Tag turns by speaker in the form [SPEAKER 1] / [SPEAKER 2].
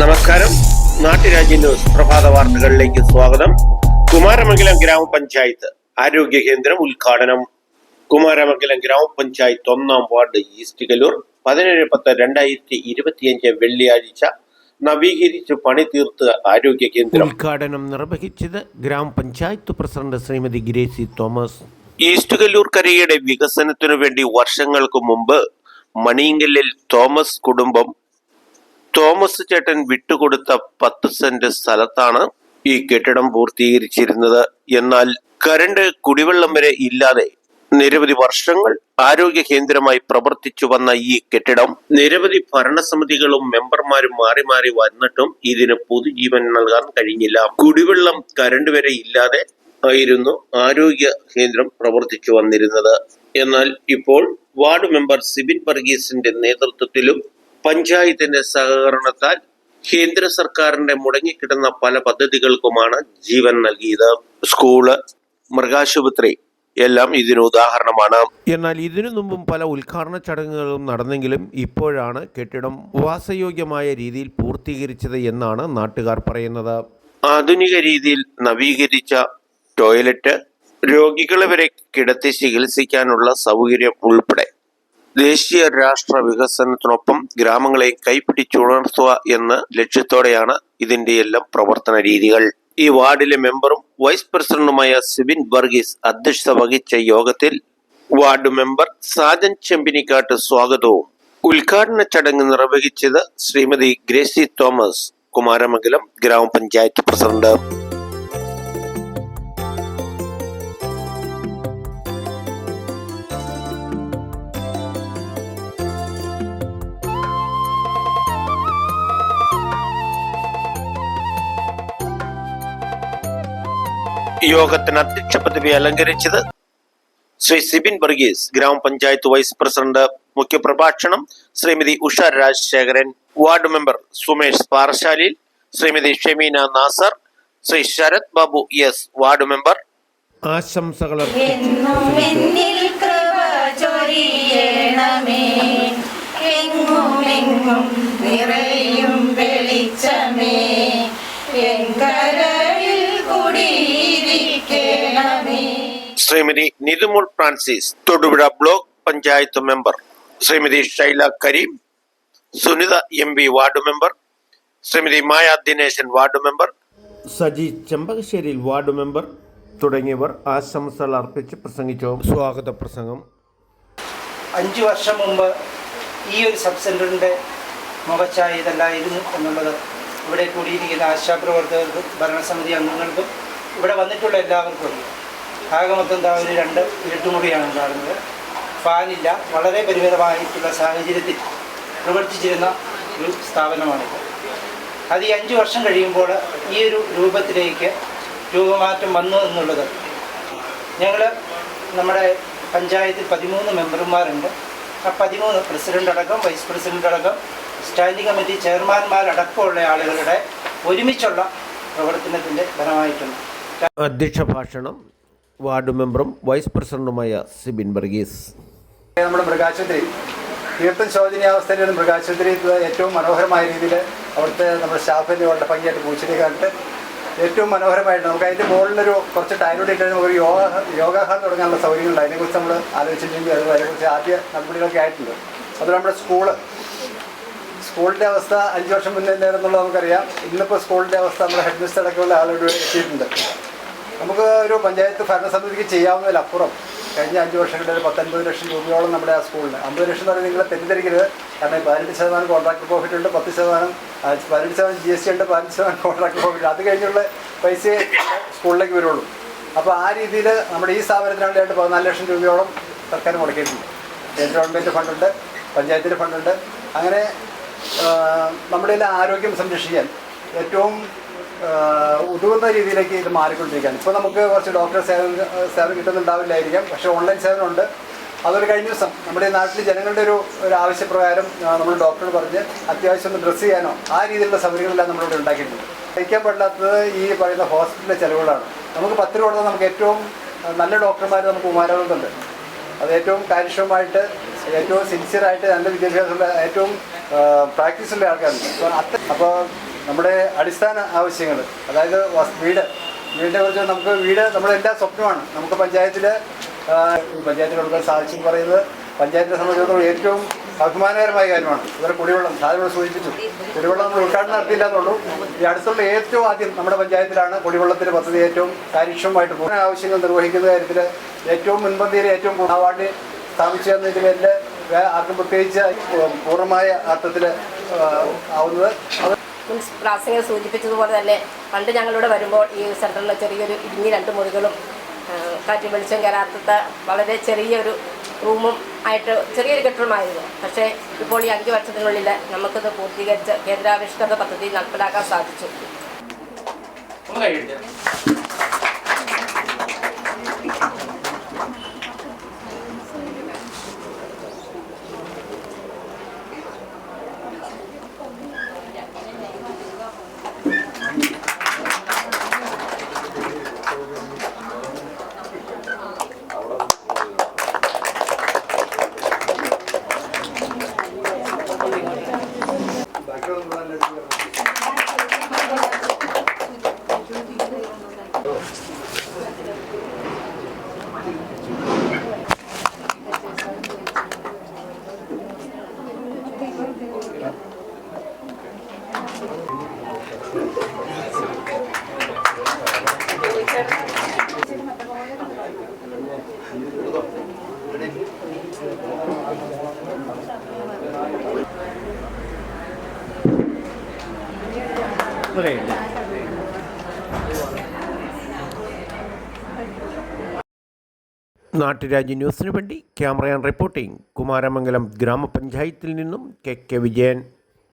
[SPEAKER 1] നമസ്കാരം. നാട്ടുരാജ്യ ന്യൂസ് പ്രഭാത വാർത്തകളിലേക്ക് സ്വാഗതം. കുമാരമംഗലം ഗ്രാമപഞ്ചായത്ത് ആരോഗ്യ കേന്ദ്രം ഉദ്ഘാടനം. കുമാരമംഗലം ഗ്രാമപഞ്ചായത്ത് ഒന്നാം വാർഡ് ഈസ്റ്റ് കലൂർ പതിനേഴ് പത്ത് രണ്ടായിരത്തി ഇരുപത്തിയഞ്ച് വെള്ളിയാഴ്ച നവീകരിച്ച് പണി തീർത്ത് ആരോഗ്യ കേന്ദ്രം. ഉദ്ഘാടനം നിർവഹിച്ചത് ഗ്രാമപഞ്ചായത്ത് president Shrimati Gracy Thomas. East Kallur കരയുടെ വികസനത്തിനു വേണ്ടി വർഷങ്ങൾക്ക് മുമ്പ് മണിയങ്കലിൽ തോമസ് കുടുംബം തോമസ് ചേട്ടൻ വിട്ടുകൊടുത്ത പത്ത് സെന്റ് സ്ഥലത്താണ് ഈ കെട്ടിടം പൂർത്തീകരിച്ചിരുന്നത്. എന്നാൽ കരണ്ട് കുടിവെള്ളം വരെ ഇല്ലാതെ നിരവധി വർഷങ്ങൾ ആരോഗ്യ കേന്ദ്രമായി പ്രവർത്തിച്ചു വന്ന ഈ കെട്ടിടം നിരവധി ഭരണസമിതികളും മെമ്പർമാരും മാറി മാറി വന്നിട്ടും ഇതിന് പുതുജീവൻ നൽകാൻ കഴിഞ്ഞില്ല. കുടിവെള്ളം കരണ്ട് വരെ ഇല്ലാതെ ആയിരുന്നു ആരോഗ്യ കേന്ദ്രം പ്രവർത്തിച്ചു വന്നിരുന്നത്. എന്നാൽ ഇപ്പോൾ വാർഡ് മെമ്പർ സിബിൻ വർഗീസിന്റെ നേതൃത്വത്തിലും പഞ്ചായത്തിന്റെ സഹകരണത്താൽ കേന്ദ്ര സർക്കാരിന്റെ മുടങ്ങിക്കിടന്ന പല പദ്ധതികൾക്കുമാണ് ജീവൻ നൽകിയത്. സ്കൂൾ മൃഗാശുപത്രി എല്ലാം ഇതിന് ഉദാഹരണമാണ്. എന്നാൽ ഇതിനു മുമ്പും പല ഉദ്ഘാടന ചടങ്ങുകളും നടന്നെങ്കിലും ഇപ്പോഴാണ് കെട്ടിടം വാസയോഗ്യമായ രീതിയിൽ പൂർത്തീകരിച്ചത് എന്നാണ് നാട്ടുകാർ പറയുന്നത്. ആധുനിക രീതിയിൽ നവീകരിച്ച ടോയ്ലറ്റ് രോഗികളെ വരെ കിടത്തി ചികിത്സിക്കാനുള്ള സൗകര്യം ഉൾപ്പെടെ ദേശീയ രാഷ്ട്ര വികസനത്തിനൊപ്പം ഗ്രാമങ്ങളെ കൈപ്പിടിച്ചുണർത്തുക എന്ന ലക്ഷ്യത്തോടെയാണ് ഇതിന്റെ എല്ലാം പ്രവർത്തന രീതികൾ. ഈ വാർഡിലെ മെമ്പറും വൈസ് പ്രസിഡന്റുമായ സിബിൻ വർഗീസ് അധ്യക്ഷത വഹിച്ച യോഗത്തിൽ വാർഡ് മെമ്പർ സാജൻ ചെമ്പിനിക്കാട്ട് സ്വാഗതവും. ഉദ്ഘാടന ചടങ്ങ് നിർവഹിച്ചത് ശ്രീമതി ഗ്രേസി തോമസ് കുമാരമംഗലം ഗ്രാമപഞ്ചായത്ത് പ്രസിഡന്റ്. യോഗത്തിന് അധ്യക്ഷ പദവി അലങ്കരിച്ചത് ശ്രീ സിബിൻ വർഗീസ് ഗ്രാമപഞ്ചായത്ത് വൈസ് പ്രസിഡന്റ് മുഖ്യപ്രഭാഷണം Shrimati Usha Rajasekharan ward member Sumesh പാറശാലിൽ Shrimati Shemeena Nasar Shri Sarath Babu S ward member. ആശംസകൾ
[SPEAKER 2] നിറയും വെളിച്ചമേ. N
[SPEAKER 1] Shrimati Nithumol Francis Thodupuzha block panchayat member. Shrimati Shaila Kareem Sunitha M P ward member. Shrimati Maya Dineshan ward member. Saji ചെമ്പകശ്ശേരിയിൽ ward member തുടങ്ങിയവർ ആശംസകൾ അർപ്പിച്ച് പ്രസംഗിച്ചു. സ്വാഗത പ്രസംഗം.
[SPEAKER 3] അഞ്ച് വർഷം മുമ്പ് ഈ ഒരു സബ് സെന്ററിന്റെ മുഖച്ചായ ഇതല്ലായിരുന്നു എന്നുള്ളത് ഇവിടെ കൂടിയിരിക്കുന്ന ആശാപ്രവർത്തകർക്കും ഭരണസമിതി അംഗങ്ങൾക്കും ഇവിടെ വന്നിട്ടുള്ള എല്ലാവർക്കും അറിയാം. ആകെ മൊത്തം എന്താ ഒരു രണ്ട് ഇരുട്ടുമുറിയാണ് ഉണ്ടാകുന്നത് ഫാനില്ല വളരെ പരിമിതമായിട്ടുള്ള സാഹചര്യത്തിൽ പ്രവർത്തിച്ചിരുന്ന ഒരു സ്ഥാപനമാണിത്. അത് ഈ അഞ്ച് വർഷം കഴിയുമ്പോൾ ഈ ഒരു രൂപത്തിലേക്ക് രൂപമാറ്റം വന്നു എന്നുള്ളത് ഞങ്ങൾ നമ്മുടെ പഞ്ചായത്തിൽ പതിമൂന്ന് മെമ്പർമാരുണ്ട്. ആ പതിമൂന്ന് പ്രസിഡന്റ് അടക്കം വൈസ് പ്രസിഡന്റ് അടക്കം സ്റ്റാൻഡിംഗ് കമ്മിറ്റി ചെയർമാൻമാരടക്കമുള്ള ആളുകളുടെ ഒരുമിച്ചുള്ള പ്രവർത്തനത്തിന്റെ ഫലമായിട്ടുണ്ട്.
[SPEAKER 1] അധ്യക്ഷ ഭാഷണം. വാർഡ് മെമ്പറും വൈസ് പ്രസിഡന്റുമായ സിബിൻ ബർഗീസ്
[SPEAKER 4] നമ്മുടെ മൃഗാശുപത്രി തീർത്തും ശോചനീയാവസ്ഥയിലാണ് മൃഗാശുപത്രി ഏറ്റവും മനോഹരമായ രീതിയിൽ അവിടുത്തെ നമ്മുടെ സ്റ്റാഫിന്റെ വളരെ ഭംഗിയായിട്ട് പൂച്ചെടി കണ്ടിട്ട് ഏറ്റവും മനോഹരമായിട്ട് നമുക്ക് അതിന്റെ മുകളിലൊരു കുറച്ച് ടൈലോട് ഇട്ട് നമുക്ക് ഒരു യോഗ യോഗാഹാരം തുടങ്ങാനുള്ള സൗകര്യങ്ങളുണ്ട്. അതിനെക്കുറിച്ച് നമ്മൾ ആലോചിച്ചിട്ടുണ്ടെങ്കിൽ അത് അതിനെക്കുറിച്ച് ആദ്യ നടപടികളൊക്കെ ആയിട്ടുണ്ട്. അതുപോലെ നമ്മുടെ സ്കൂൾ സ്കൂളിന്റെ അവസ്ഥ അഞ്ച് വർഷം മുന്നേ നേരം എന്നുള്ളത് നമുക്കറിയാം. ഇന്നിപ്പോൾ സ്കൂളിന്റെ അവസ്ഥ നമ്മുടെ ഹെഡ് മിസ്റ്റർ അടക്കമുള്ള ആളുകൾ എത്തിയിട്ടുണ്ട്. നമുക്ക് ഒരു പഞ്ചായത്ത് ഭരണസമിതിക്ക് ചെയ്യാവുന്നതിലപ്പുറം കഴിഞ്ഞ അഞ്ച് വർഷങ്ങളിൽ ഒരു പത്തൊൻപത് ലക്ഷം രൂപയോളം നമ്മുടെ ആ സ്കൂളിന്. അമ്പത് ലക്ഷം എന്ന് പറയുന്നത് നിങ്ങൾ തെറ്റിദ്ധരിക്കരുത്. കാരണം പതിനെട്ട് ശതമാനം കോൺട്രാക്ട് പ്രോഫിറ്റ് ഉണ്ട് പത്ത് ശതമാനം പതിനെട്ട് ശതമാനം ജി എസ് ടി ഉണ്ട് പതിനഞ്ച് ശതമാനം കോൺട്രാക്ട് പ്രോഫിറ്റ് അത് കഴിഞ്ഞുള്ള പൈസ സ്കൂളിലേക്ക് വരുള്ളൂ. അപ്പോൾ ആ രീതിയിൽ നമ്മുടെ ഈ സ്ഥാപനത്തിന് വേണ്ടിയായിട്ട് പതിനാല് ലക്ഷം രൂപയോളം സർക്കാർ മുടക്കിയിട്ടുണ്ട്. കേന്ദ്ര ഗവൺമെന്റ് ഫണ്ടുണ്ട് പഞ്ചായത്തിന്റെ ഫണ്ടുണ്ട് അങ്ങനെ നമ്മുടെ ആരോഗ്യം സംരക്ഷിക്കാൻ ഏറ്റവും ഉതകുന്ന രീതിയിലേക്ക് ഇത് മാറിക്കൊണ്ടിരിക്കുകയാണ്. ഇപ്പോൾ നമുക്ക് കുറച്ച് ഡോക്ടർ സേവനം സേവനം കിട്ടുന്നുണ്ടാവില്ലായിരിക്കാം. പക്ഷേ ഓൺലൈൻ സേവനമുണ്ട്. അതൊരു കഴിഞ്ഞ ദിവസം നമ്മുടെ നാട്ടിൽ ജനങ്ങളുടെ ഒരു ഒരു ആവശ്യപ്രകാരം നമ്മൾ ഡോക്ടർ പറഞ്ഞ് അത്യാവശ്യം ഒന്ന് ഡ്രസ്സ് ചെയ്യാനോ ആ രീതിയിലുള്ള സൗകര്യങ്ങളെല്ലാം നമ്മളിവിടെ ഉണ്ടാക്കിയിട്ടുണ്ട്. കഴിക്കാൻ പറ്റാത്തത് ഈ പറയുന്ന ഹോസ്പിറ്റലിലെ ചിലവുകളാണ്. നമുക്ക് പത്ത് രൂപ നമുക്ക് ഏറ്റവും നല്ല ഡോക്ടർമാർ നമുക്ക് ഉമാരാകുന്നുണ്ട് അത് ഏറ്റവും കാര്യക്ഷമമായിട്ട് ഏറ്റവും സിൻസിയറായിട്ട് നല്ല വിദ്യാഭ്യാസമുള്ള ഏറ്റവും പ്രാക്ടീസുള്ള ആൾക്കാരുണ്ട്. അപ്പോൾ അപ്പോൾ നമ്മുടെ അടിസ്ഥാന ആവശ്യങ്ങൾ അതായത് വീട്. വീടിനെ കുറിച്ച് നമുക്ക് വീട് നമ്മുടെ എല്ലാ സ്വപ്നമാണ്. നമുക്ക് പഞ്ചായത്തിൽ പഞ്ചായത്തിൽ കൊടുക്കാൻ സാധിച്ചെന്ന് പറയുന്നത് പഞ്ചായത്തിനെ സംബന്ധിച്ചിടത്തോളം ഏറ്റവും അഭിമാനകരമായ കാര്യമാണ്. ഇവരെ കുടിവെള്ളം സാധനം സൂചിപ്പിച്ചു. കുടിവെള്ളം നമ്മൾ ഉദ്ഘാടനം നടത്തിയില്ല എന്നുള്ളൂ ഈ അടുത്തുള്ള ഏറ്റവും ആദ്യം നമ്മുടെ പഞ്ചായത്തിലാണ് കുടിവെള്ളത്തിന്റെ പദ്ധതി ഏറ്റവും കാര്യക്ഷമമായിട്ട് പോകുന്ന ആവശ്യങ്ങൾ നിർവഹിക്കുന്ന കാര്യത്തിൽ ഏറ്റവും മുൻപന്തിയിൽ ഏറ്റവും കൂടുതൽ അവാർഡ് സ്ഥാപിച്ചു എന്നതിന്റെ പേരിൽ ആർക്കും പ്രത്യേകിച്ച് പൂർണമായ അർത്ഥത്തിൽ ആവുന്നത്. അത്
[SPEAKER 5] മീൻസ് പ്രാസിംഗ് സൂചിപ്പിച്ചതുപോലെ തന്നെ പണ്ട് ഞങ്ങളിവിടെ വരുമ്പോൾ ഈ സെന്ററിൽ ചെറിയൊരു ഇടുങ്ങി രണ്ട് മുറികളും കാറ്റ് വെളിച്ചം കയറാത്ത വളരെ ചെറിയൊരു റൂമും ആയിട്ട് ചെറിയൊരു കെട്ടിടമായിരുന്നു. പക്ഷേ ഇപ്പോൾ ഈ അഞ്ച് വർഷത്തിനുള്ളിൽ നമുക്കത് പൂർത്തീകരിച്ച് കേന്ദ്രാവിഷ്കൃത പദ്ധതി നടപ്പിലാക്കാൻ സാധിച്ചു.
[SPEAKER 1] പറയില്ല നാട്ടുരാജ്യ ന്യൂസിനു വേണ്ടി ക്യാമറയാൻ റിപ്പോർട്ടിംഗ് കുമാരമംഗലം ഗ്രാമപഞ്ചായത്തിൽ നിന്നും കെ കെ വിജയൻ.